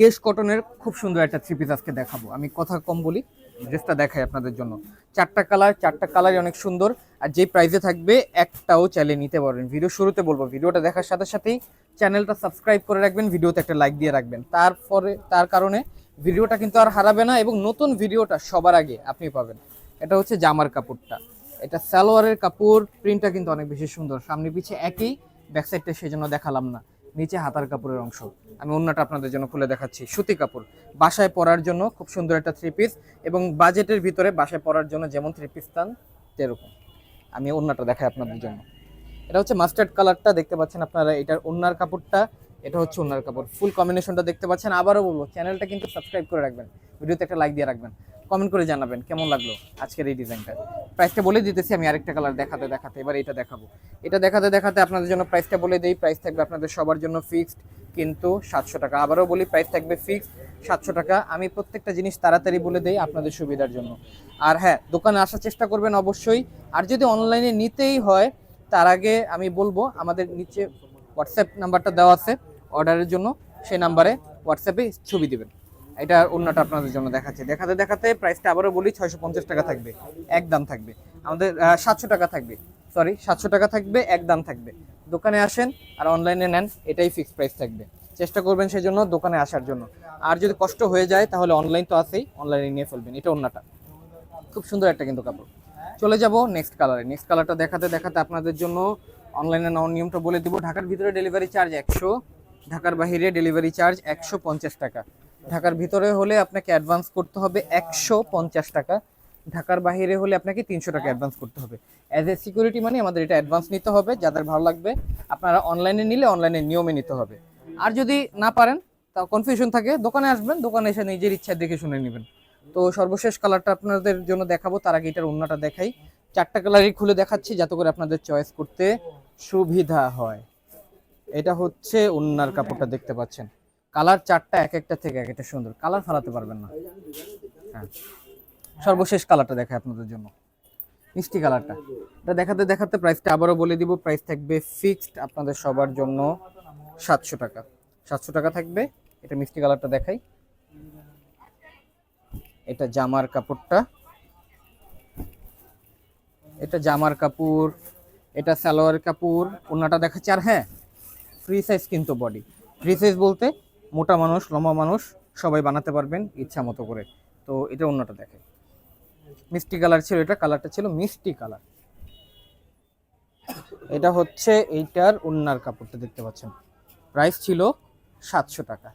কেশ কটনের খুব সুন্দর একটা থ্রি পিস আজকে দেখাবো। আমি কথা কম বলি ড্রেসটা দেখাই আপনাদের জন্য। চারটা কালার চারটা কালারই অনেক সুন্দর। আর যে প্রাইসে থাকবে, একটাও চাইলে নিতে পারবেন। ভিডিও শুরুতে বলব ভিডিওটা দেখার সাথে সাথেই চ্যানেলটা সাবস্ক্রাইব করে রাখবেন ভিডিওতে একটা লাইক দিয়ে রাখবেন। তারপরে, তার কারণে ভিডিওটা কিন্তু আর হারাবে না এবং নতুন ভিডিওটা সবার আগে আপনি পাবেন। এটা হচ্ছে জামার কাপড়টা। এটা সালোয়ারের কাপড় প্রিন্টটা কিন্তু অনেক বেশি সুন্দর। সামনে পিছে একই ব্যাক সাইডটা সেই জন্য দেখালাম না। নিচে হাতার কাপড়ের অংশ। আমি অন্যটা আপনাদের জন্য খুলে দেখাচ্ছি। সুতি কাপড়। বাসায় পরার জন্য খুব সুন্দর একটা থ্রি পিস এবং বাজেটের ভিতরে বাসায় পরার জন্য যেমন থ্রি পিস চান সেরকম আমি অন্যটা দেখাই আপনাদের জন্য। এটা হচ্ছে মাস্টার্ড কালারটা দেখতে পাচ্ছেন আপনারা, এটার ওন্নার কাপড়টা, এটা হচ্ছে ওন্নার কাপড়। ফুল কম্বিনেশনটা দেখতে পাচ্ছেন। আবারও বলব চ্যানেলটা কিন্তু সাবস্ক্রাইব করে রাখবেন। ভিডিওতে একটা লাইক দিয়ে রাখবেন। কমেন্ট করে জানাবেন, কেমন লাগল আজকের এই ডিজাইনটা প্রাইসটা বলে দিতেছি, আমি আরেকটা কালার দেখাতে দেখাতে এবার এটা দেখাবো। এটা দেখাতে দেখাতে আপনাদের জন্য প্রাইসটা বলে দিই প্রাইস থাকবে আপনাদের সবার জন্য ফিক্সড কিন্তু সাতশো টাকা। আবারও বলি প্রাইস থাকবে ফিক্সড সাতশো টাকা। আমি প্রত্যেকটা জিনিস তাড়াতাড়ি বলে দেই আপনাদের সুবিধার জন্য। আর হ্যাঁ দোকানে আসার চেষ্টা করবেন অবশ্যই। আর যদি অনলাইনে নিতেই হয়, তার আগে আমি বলব, আমাদের নিচে হোয়াটসঅ্যাপ নাম্বারটা দেওয়া আছে অর্ডারের জন্য। সেই নাম্বারে হোয়াটসঅ্যাপে ছবি দিবেন। এটা অন্যটা আপনাদের জন্য দেখাচ্ছে। দেখাতে দেখাতে প্রাইসটা আবারও বলি, ছয়শো পঞ্চাশ টাকা থাকবে, এক দাম থাকবে। আমাদের সাতশো টাকা থাকবে সরি সাতশো টাকা থাকবে, এক দাম থাকবে। দোকানে আসেন আর অনলাইনে নেন, এটাই ফিক্সড প্রাইস থাকবে। চেষ্টা করবেন সেই জন্য দোকানে আসার জন্য। আর যদি কষ্ট হয়ে যায়, তাহলে অনলাইন তো আছেই অনলাইনে নিয়ে ফেলবেন, এটা অন্যটা। খুব সুন্দর একটা কিন্তু কাপড়। চলে যাব নেক্সট কালারে নেক্সট কালারটা দেখাতে দেখাতে আপনাদের জন্য অনলাইনে নেওয়ার নিয়মটা বলে দিব। ঢাকার ভিতরে ডেলিভারি চার্জ একশো, ঢাকার বাইরে ডেলিভারি চার্জ একশো পঞ্চাশ টাকা। ঢাকার ভিতরে হলে আপনাকে অ্যাডভান্স করতে হবে একশো পঞ্চাশ টাকা। ঢাকার বাইরে হলে আপনাকে তিনশো টাকা অ্যাডভান্স করতে হবে। অ্যাজ এ সিকিউরিটি মানে আমাদের এটা অ্যাডভান্স নিতে হবে, যাদের ভালো লাগবে, আপনারা অনলাইনে নিলে অনলাইনে নিয়মে নিতে হবে। আর যদি না পারেন তা কনফিউশন থাকে, দোকানে আসবেন, দোকানে এসে নিজের ইচ্ছা দেখে শুনে নেবেন। তো সর্বশেষ কালারটা আপনাদের জন্য দেখাবো, তার আগে এটার অন্যটা দেখাই। চারটা কালারই খুলে দেখাচ্ছি, যাতে করে আপনাদের চয়েস করতে সুবিধা হয়। এটা হচ্ছে ওন্নার কাপড়টা দেখতে পাচ্ছেন। কালার চারটা এক একটা থেকে এক একটা সুন্দর। কালার ফালাতে পারবেন না। হ্যাঁ। সর্বশেষ কালারটা দেখায় আপনাদের জন্য। মিষ্টি কালারটা। এটা দেখাতে দেখাতে প্রাইসটা আবারও বলে দিব প্রাইস থাকবে ফিক্সড আপনাদের সবার জন্য সাতশো টাকা। সাতশো টাকা থাকবে। এটা মিষ্টি কালারটা দেখাই। এটা জামার কাপড়টা। এটা জামার কাপড়, এটা সালোয়ার কাপড় ওনাটা দেখাচ্ছে। আর হ্যাঁ ফ্রি সাইজ কিন্তু বডি ফ্রি সাইজ বলতে মোটা মানুষ, লম্বা মানুষ সবাই বানাতে পারবেন ইচ্ছা মতো করে। তো এটা অন্যটা দেখে। মিষ্টি কালার ছিল এটা, কালারটা ছিল মিষ্টি কালার। এটা হচ্ছে এইটার ওন্নার কাপড়টা দেখতে পাচ্ছেন। প্রাইস ছিল সাতশো টাকা।